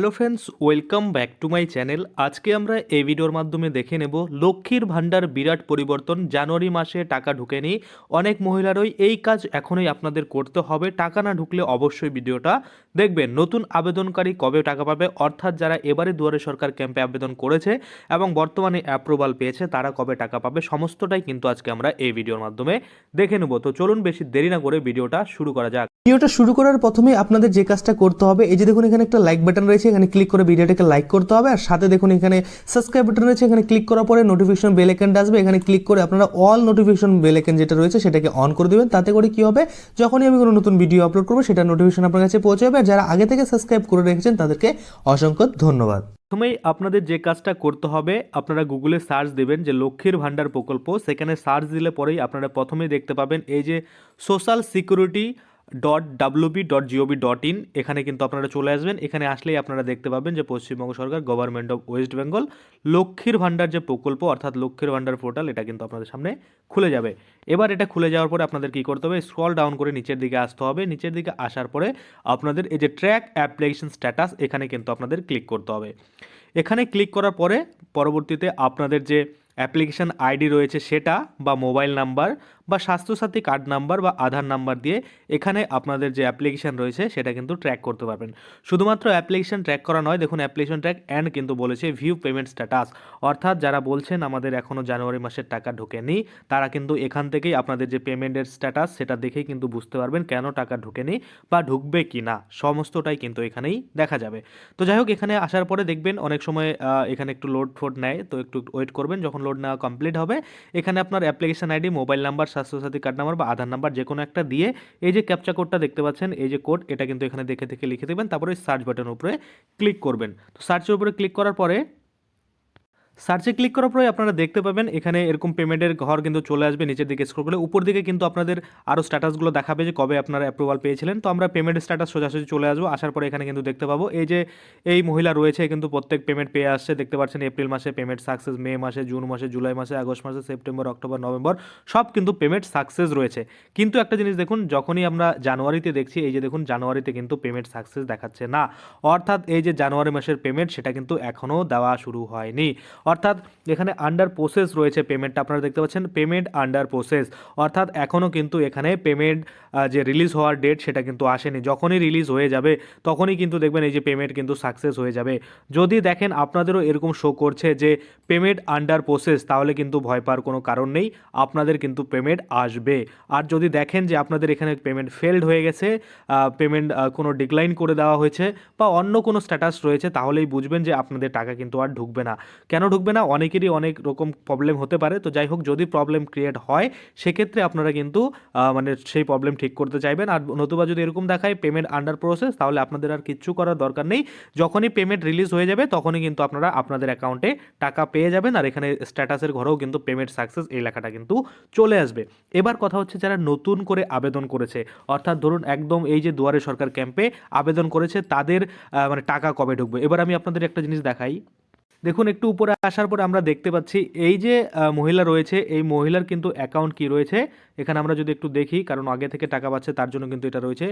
Hello friends, welcome back to my channel. আজকে আমরা এই ভিডিওর মাধ্যমে দেখে নেব লক্ষ্মীর ভাণ্ডার বিরাট পরিবর্তন। জানুয়ারি মাসে টাকা ঢুকেনি। অনেক মহিলারই এই কাজ এখনই আপনাদের করতে হবে। টাকা না ঢুকলে অবশ্যই ভিডিওটা দেখবেন। নতুন আবেদনকারী কবে টাকা পাবে? অর্থাৎ যারা এবারে দুয়ারে সরকার ক্যাম্পে আবেদন করেছে এবং বর্তমানে অ্যাপ্রুভাল পেয়েছে, তারা কবে টাকা পাবে? সমস্তটাই কিন্তু আজকে আমরা এই ভিডিওর মাধ্যমে দেখে নেব। তো চলুন বেশি দেরি না করে ভিডিওটা শুরু করা যাক। ভিডিওটা শুরু করার প্রথমে আপনাদের যে কাজটা করতে হবে, এই যে দেখুন এখানে একটা লাইক বাটন রয়েছে, এখানে ক্লিক করে ভিডিওটাকে লাইক করতে হবে, আর সাথে দেখুন এখানে সাবস্ক্রাইব বাটন রয়েছে, এখানে ক্লিক করার পরে নোটিফিকেশন বেল আইকনটা আসবে, এখানে ক্লিক করে আপনারা অল নোটিফিকেশন বেল আইকন যেটা রয়েছে সেটাকে অন করে দেবেন, তাতে করে কি হবে, যখনই আমি কোনো নতুন ভিডিও আপলোড করব, সেটা নোটিফিকেশন আপনার কাছে পৌঁছে যাবে, আর যারা আগে থেকে সাবস্ক্রাইব করে রেখেছেন তাদেরকে অসংখ্য ধন্যবাদ। প্রথমেই আপনাদের যে কাজটা করতে হবে, আপনারা গুগলে সার্চ দেবেন যে লক্ষ্মীর ভাণ্ডার প্রকল্প, সেখানে সার্চ দিলে পরেই আপনারা প্রথমেই দেখতে পাবেন এই যে social security dot WB dot GOB dot in এখানে কিন্তু আপনারা চলে আসবেন। এখানে আসলেই আপনারা দেখতে পাবেন যে পশ্চিমবঙ্গ সরকার government of West Bengal Lakshmir Bhandar যে প্রকল্প, অর্থাৎ লক্ষ্মীর ভাণ্ডার পোর্টাল এটা কিন্তু আপনাদের সামনে খুলে যাবে। এবার এটা খুলে যাওয়ার পরে আপনাদের কী করতে হবে? স্ক্রল ডাউন করে নিচের দিকে আসতে হবে। নিচের দিকে আসার পরে আপনাদের এই যে ট্র্যাক অ্যাপ্লিকেশন স্ট্যাটাস এখানে কিন্তু আপনাদের ক্লিক করতে হবে। এখানে ক্লিক করার পরে পরবর্তীতে আপনাদের যে অ্যাপ্লিকেশন আইডি রয়েছে সেটা বা মোবাইল নাম্বার বা স্বাস্থ্যসাথী কার্ড নাম্বার বা আধার নাম্বার দিয়ে এখানে আপনাদের যে অ্যাপ্লিকেশন রয়েছে সেটা কিন্তু ট্র্যাক করতে পারবেন। শুধুমাত্র অ্যাপ্লিকেশান ট্র্যাক করা নয়, দেখুন অ্যাপ্লিকেশন ট্র্যাক অ্যান্ড কিন্তু বলেছে ভিউ পেমেন্ট স্ট্যাটাস। অর্থাৎ যারা বলছেন আমাদের এখনও জানুয়ারি মাসের টাকা ঢোকেনি, তারা কিন্তু এখান থেকেই আপনাদের যে পেমেন্টের স্ট্যাটাস সেটা দেখেই কিন্তু বুঝতে পারবেন কেন টাকা ঢোকেনি বা ঢুকবে কি না, সমস্তটাই কিন্তু এখানেই দেখা যাবে। তো যাই হোক, এখানে আসার পরে দেখবেন অনেক সময় এখানে একটু লোড ফোড নেয়, তো একটু ওয়েট করবেন, যখন লোড নেওয়া কমপ্লিট হবে, এখানে আপনার application ID, mobile number Swasthya Sathi card number বা আধার নাম্বার যে কোনো একটা দিয়ে এই যে ক্যাপচা কোডটা দেখতে পাচ্ছেন, এই যে কোড এটা কিন্তু এখানে দেখে দেখে লিখে দেবেন, তারপরে সার্চ বাটনের উপরে ক্লিক করবেন। তো সার্চের উপরে ক্লিক করার পরে সার্চে ক্লিক করার পরে আপনারা দেখতে পাবেন, এখানে এরকম পেমেন্টের ঘর কিন্তু চলে আসবে, নিচের দিকে স্ক্রল করলে উপর দিকে কিন্তু আপনাদের আরও স্ট্যাটাসগুলো দেখাবে যে কবে আপনারা অ্যাপ্রুভাল পেয়েছিলেন। তো আমরা পেমেন্টের স্ট্যাটাস সোজাসুজি চলে আসব, আসার পরে এখানে কিন্তু দেখতে পাবো। এই যে এই মহিলা রয়েছে, কিন্তু প্রত্যেক পেমেন্ট পেয়ে আসছে, দেখতে পাচ্ছেন এপ্রিল মাসে পেমেন্ট সাকসেস মে মাসে, জুন মাসে, জুলাই মাসে, আগস্ট মাসে, সেপ্টেম্বর, অক্টোবর, নভেম্বর, সব কিন্তু পেমেন্ট সাকসেস রয়েছে। কিন্তু একটা জিনিস দেখুন, যখনই আমরা জানুয়ারিতে দেখছি, এই যে দেখুন, জানুয়ারিতে কিন্তু পেমেন্ট সাকসেস দেখাচ্ছে না। অর্থাৎ এই যে জানুয়ারি মাসের পেমেন্ট সেটা কিন্তু এখনও দেওয়া শুরু হয়নি। অর্থাৎ এখানে আন্ডার প্রসেস রয়েছে পেমেন্টটা আপনারা দেখতে পাচ্ছেন পেমেন্ট আন্ডার প্রসেস অর্থাৎ এখনও কিন্তু এখানে পেমেন্ট যে রিলিজ হওয়ার ডেট সেটা কিন্তু আসেনি। যখনই রিলিজ হয়ে যাবে, তখনই কিন্তু দেখবেন এই যে পেমেন্ট কিন্তু সাকসেস হয়ে যাবে। যদি দেখেন আপনাদেরও এরকম শো করছে যে পেমেন্ট আন্ডার প্রসেস তাহলে কিন্তু ভয় পাওয়ার কোনো কারণ নেই, আপনাদের কিন্তু পেমেন্ট আসবে। আর যদি দেখেন যে আপনাদের এখানে পেমেন্ট ফেলড হয়ে গেছে পেমেন্ট কোনো ডিক্লাইন করে দেওয়া হয়েছে বা অন্য কোনো স্ট্যাটাস রয়েছে, তাহলেই বুঝবেন যে আপনাদের টাকা কিন্তু আর ঢুকবে না। কেন না, অনেকেরই অনেক রকম প্রবলেম হতে পারে। তো যাই হোক, যদি প্রবলেম ক্রিয়েট হয়, সেক্ষেত্রে আপনারা কিন্তু মানে সেই প্রবলেম ঠিক করতে চাইবেন। আর নতুবা যদি এরকম দেখায় পেমেন্ট আন্ডার প্রসেস তাহলে আপনাদের আর কিচ্ছু করার দরকার নেই। যখনই পেমেন্ট রিলিজ হয়ে যাবে, তখনই কিন্তু আপনারা আপনাদের অ্যাকাউন্টে টাকা পেয়ে যাবেন। আর এখানে স্ট্যাটাসের ঘরেও কিন্তু পেমেন্ট সাকসেস এই লেখাটা কিন্তু চলে আসবে। এবার কথা হচ্ছে যারা নতুন করে আবেদন করেছে, অর্থাৎ ধরুন একদম এই যে দুয়ারে সরকার ক্যাম্পে আবেদন করেছে, তাদের মানে টাকা কবে ঢুকবে? এবার আমি আপনাদের একটা জিনিস দেখাই। দেখুন, একটু উপরে আসার পর আমরা দেখতে পাচ্ছি এই যে মহিলা রয়েছে, এই মহিলার কিন্তু অ্যাকাউন্ট কি রয়েছে? এখানে আমরা যদি একটু দেখি, কারণ আগে থেকে টাকা পাচ্ছে, তার জন্য কিন্তু এটা রয়েছে।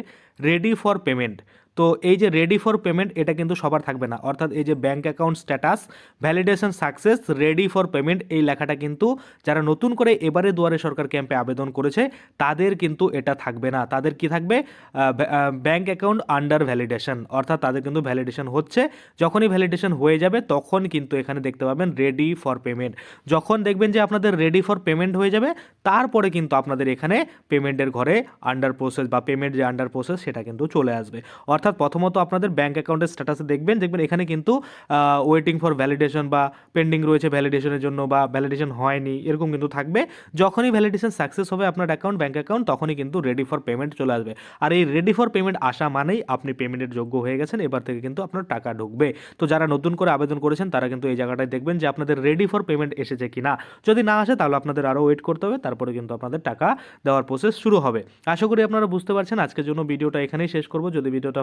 রেডি ফর পেমেন্ট তো এই যে রেডি ফর পেমেন্ট এটা কিন্তু সবার থাকবে না। অর্থাৎ এই যে bank account status validation success ready for payment এই লেখাটা কিন্তু যারা নতুন করে এবারে দুয়ারে সরকার ক্যাম্পে আবেদন করেছে, তাদের কিন্তু এটা থাকবে না। তাদের কি থাকবে? ব্যাঙ্ক অ্যাকাউন্ট আন্ডার ভ্যালিডেশন অর্থাৎ তাদের কিন্তু ভ্যালিডেশন হচ্ছে। যখনই ভ্যালিডেশন হয়ে যাবে, তখন কিন্তু এখানে দেখতে পাবেন রেডি ফর পেমেন্ট যখন দেখবেন যে আপনাদের রেডি ফর পেমেন্ট হয়ে যাবে, তারপরে কিন্তু আপনাদের এখানে পেমেন্টের ঘরে আন্ডার প্রসেস বা পেমেন্ট যে আন্ডার প্রসেস সেটা কিন্তু চলে আসবে। অর্থাৎ প্রথমত আপনাদের ব্যাঙ্ক অ্যাকাউন্টের স্ট্যাটাসে দেখবেন দেখবেন এখানে কিন্তু ওয়েটিং ফর ভ্যালিডেশন বা পেন্ডিং রয়েছে ভ্যালিডেশনের জন্য বা ভ্যালিডেশন হয়নি, এরকম কিন্তু থাকবে। যখনই ভ্যালিডেশন সাকসেস হবে আপনার অ্যাকাউন্ট ব্যাঙ্ক অ্যাকাউন্ট তখনই কিন্তু রেডি ফর পেমেন্ট চলে আসবে। আর এই রেডি ফর পেমেন্ট আসা মানেই আপনি পেমেন্টের যোগ্য হয়ে গেছেন, এবার থেকে কিন্তু আপনার টাকা ঢুকবে। তো যারা নতুন করে আবেদন করেছেন, তারা কিন্তু এই জায়গাটায় দেখবেন যে আপনাদের রেডি ফর পেমেন্ট এসেছে কি না যদি না আসে, তাহলে আপনাদের আরও ওয়েট করতে হবে, তারপরে কিন্তু আপনাদের টাকা দেওয়ার প্রসেস শুরু হবে। আশা করি আপনারা বুঝতে পারছেন। আজকের জন্য ভিডিওটা এখানেই শেষ করব। যদি ভিডিওটা